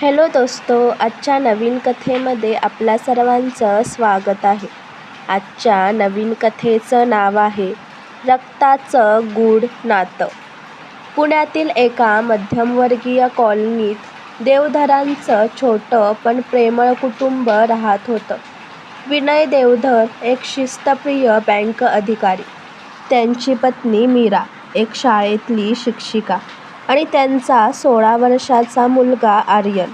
Hello दोस्तो आजच्या नवीन कथेमध्ये आपल्या सर्वांचं स्वागत आहे. आजच्या नवीन कथेचं नाव आहे रक्ताचं गूढ नातं. पुण्यातील एका मध्यमवर्गीय कॉलनीत देवधरांचं छोटं पण प्रेमळ कुटुंब राहत होतं. विनय देवधर एक शिस्तप्रिय बँक अधिकारी. त्यांची पत्नी मीरा एक शाळेतली शिक्षिका. आणि त्यांचा सोळा वर्षाचा मुलगा आर्यन.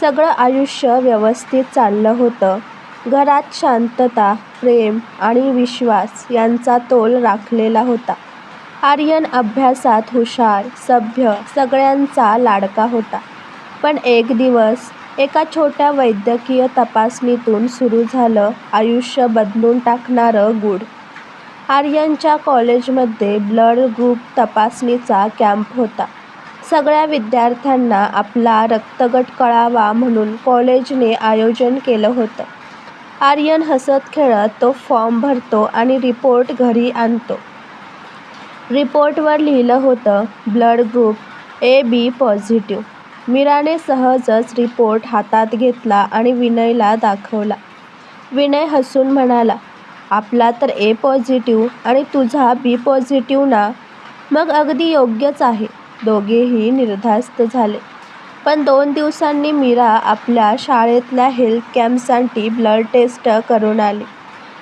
सगळं आयुष्य व्यवस्थित चाललं होतं. घरात शांतता प्रेम आणि विश्वास यांचा तोल राखलेला होता. आर्यन अभ्यासात हुशार सभ्य सगळ्यांचा लाडका होता. पण एक दिवस एका छोट्या वैद्यकीय तपासणीतून सुरू झालं आयुष्य बदलून टाकणारं गूढ. आर्यनच्या कॉलेजमध्ये ब्लड ग्रुप तपासणीचा कॅम्प होता. सगळ्या विद्यार्थ्यांना आपला रक्तगट कळावा म्हणून कॉलेजने आयोजन केलं होतं. आर्यन हसत खेळत तो फॉर्म भरतो आणि रिपोर्ट घरी आणतो. रिपोर्टवर लिहिलं होतं blood group A B positive. मीराने सहजच रिपोर्ट हातात घेतला आणि विनयला दाखवला. विनय हसून म्हणाला आपला तर ए पॉझिटिव्ह आणि तुझा बी पॉझिटिव्ह ना? मग अगदी योग्यच आहे. दोघेही निर्धास्त झाले. पण दोन दिवसांनी मीरा आपल्या शाळेतल्या हेल्थ कॅम्पसाठी ब्लड टेस्ट करून आली.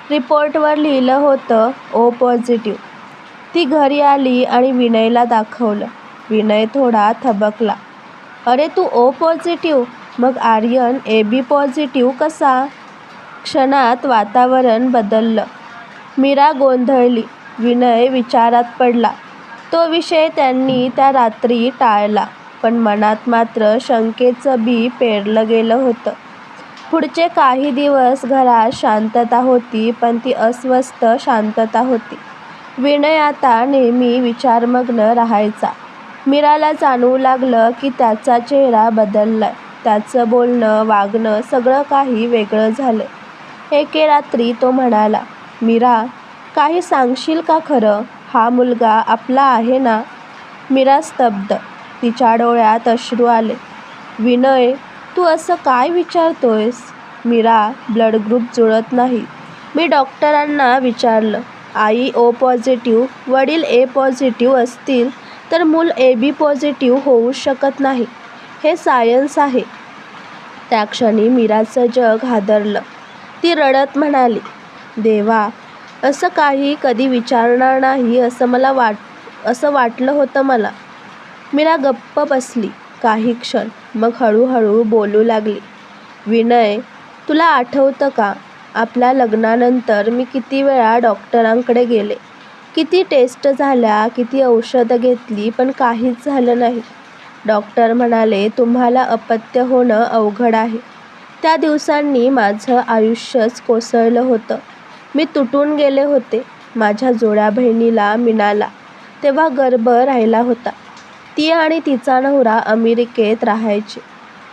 रिपोर्टवर लिहिलं होतं ओ पॉझिटिव्ह ती घरी आली आणि विनयला दाखवलं. विनय थोडा थबकला. अरे तू ओ पॉझिटिव्ह मग आर्यन ए बी पॉझिटिव्ह कसा? क्षणात वातावरण बदललं. मीरा गोंधळली. विनय विचारात पडला. तो विषय त्यांनी त्या रात्री टाळला पण मनात मात्र शंकेचं बी पेरलं गेलं होतं. पुढचे काही दिवस घरात शांतता होती पण ती अस्वस्थ शांतता होती. विनय आता नेहमी विचारमग्न राहायचा. मीराला जाणवू लागलं की त्याचा चेहरा बदललाय. त्याचं बोलणं वागणं सगळं काही वेगळं झालं एके रात्री तो म्हणाला मीरा काही सांगशील का खरं? हा मुलगा आपला आहे ना? मीरा स्तब्ध. तिच्या डोळ्यात अश्रू आले. विनय तू असं काय विचारतोयस? मीरा ब्लड ग्रुप जुळत नाही. मी डॉक्टरांना विचारलं आई ओ पॉझिटिव्ह वडील ए पॉझिटिव्ह असतील तर मूल ए बी पॉझिटिव्ह होऊ शकत नाही. हे सायन्स आहे. त्या क्षणी मीराचं जग हादरलं. ती रडत म्हणाली देवा असं काही कधी विचारणार नाही असं मला वाट असं वाटलं होतं मला. मीरा गप्प बसली काही क्षण मग हळूहळू बोलू लागली विनय तुला आठवतं का? आपल्या लग्नानंतर मी किती वेळा डॉक्टरांकडे गेले. किती टेस्ट झाल्या किती औषधं घेतली पण काहीच झालं नाही. डॉक्टर म्हणाले तुम्हाला अपत्य होणं अवघड आहे. त्या दिवसांनी माझं आयुष्यच कोसळलं होतं. मी तुटून गेले होते. माझ्या जोड्या बहिणीला मिनाला. तेव्हा गर्भ राहिला होता. ती आणि तिचा नवरा अमेरिकेत राहायचे.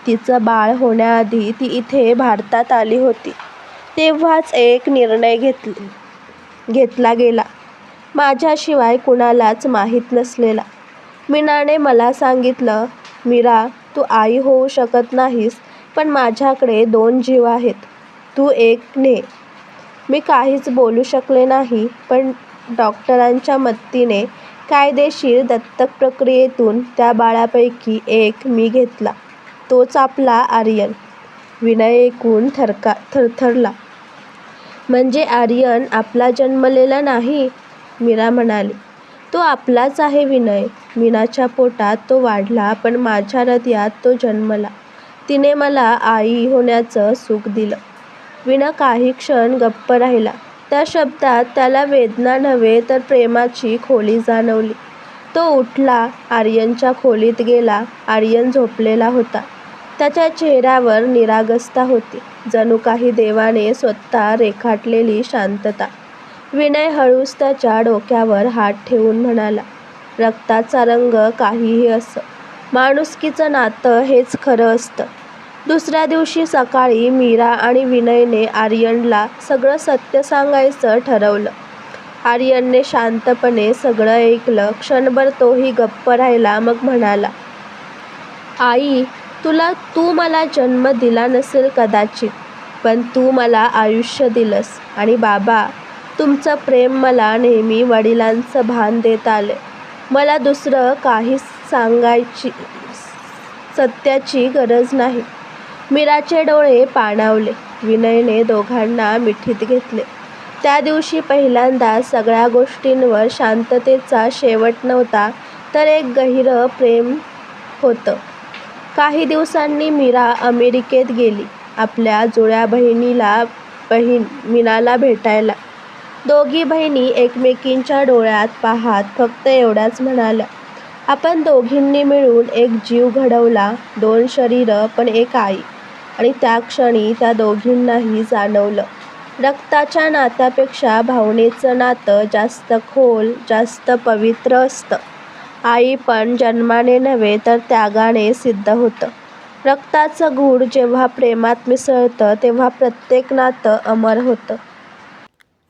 तिचं बाळ होण्याआधी ती इथे भारतात आली होती. तेव्हाच एक निर्णय घेतले घेतला गेला. माझ्याशिवाय कुणालाच माहीत नसलेला. मीनाने मला सांगितलं मीरा तू आई होऊ शकत नाहीस पण माझ्याकडे दोन जीव आहेत. तू एक ने. मी काहीच बोलू शकले नाही पण डॉक्टरांच्या मदतीने कायदेशीर दत्तक प्रक्रियेतून त्या बाळापैकी एक मी घेतला. तोच आपला आर्यन. विनय ऐकून थरका थरथरला. म्हणजे आर्यन आपला जन्मलेला नाही? मीरा म्हणाली. तो आपलाच आहे विनय. मीनाच्या पोटात तो वाढला पण माझ्या हृदयात तो जन्मला. तिने मला आई होण्याचं सुख दिलं. विना काही क्षण गप्प राहिला. त्या शब्दात त्याला वेदना नव्हे तर प्रेमाची खोली जाणवली. तो उठला आर्यनच्या खोलीत गेला आर्यन झोपलेला होता. त्याच्या चेहऱ्यावर निरागसता होती. जणू काही देवाने स्वतः रेखाटलेली शांतता. विनय हळूच त्याच्या डोक्यावर हात ठेवून म्हणाला रक्ताचा रंग काहीही असं. माणुसकीचं नातं हेच खरं असतं. दुसऱ्या दिवशी सकाळी मीरा आणि विनयने आर्यनला सगळं सत्य सांगायचं ठरवलं. आर्यनने शांतपणे सगळं ऐकलं क्षणभर तोही गप्प राहिला मग म्हणाला आई तुला तू मला जन्म दिला नसेल कदाचित पण तू मला आयुष्य दिलंस आणि बाबा तुमचं प्रेम मला नेहमी वडिलांचं भान देत आलं मला दुसरं काहीच सांगायची सत्याची गरज नाही. मीराचे डोळे पाणावले. विनयने दोघांना मिठीत घेतले. त्या दिवशी पहिल्यांदा सगळ्या गोष्टींवर शांततेचा शेवट नव्हता तर एक गहिरं प्रेम होतं. काही दिवसांनी मीरा अमेरिकेत गेली आपल्या जुळ्या बहिणीला बहीण मीनाला भेटायला. दोघी बहिणी एकमेकींच्या डोळ्यात पाहात फक्त एवढ्याच म्हणाल्या आपण दोघींनी मिळून एक जीव घडवला दोन शरीरं पण एक आई. आणि त्या क्षणी त्या दोघींनाही जाणवलं. रक्ताच्या नात्यापेक्षा भावनेचं नातं जास्त खोल जास्त पवित्र असतं. आई पण जन्माने नव्हे तर त्यागाने सिद्ध होतं. रक्ताचं गूढ जेव्हा प्रेमात मिसळतं तेव्हा प्रत्येक नातं अमर होतं.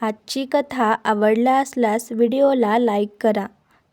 आजची कथा आवडल्या असल्यास व्हिडिओला लाईक करा.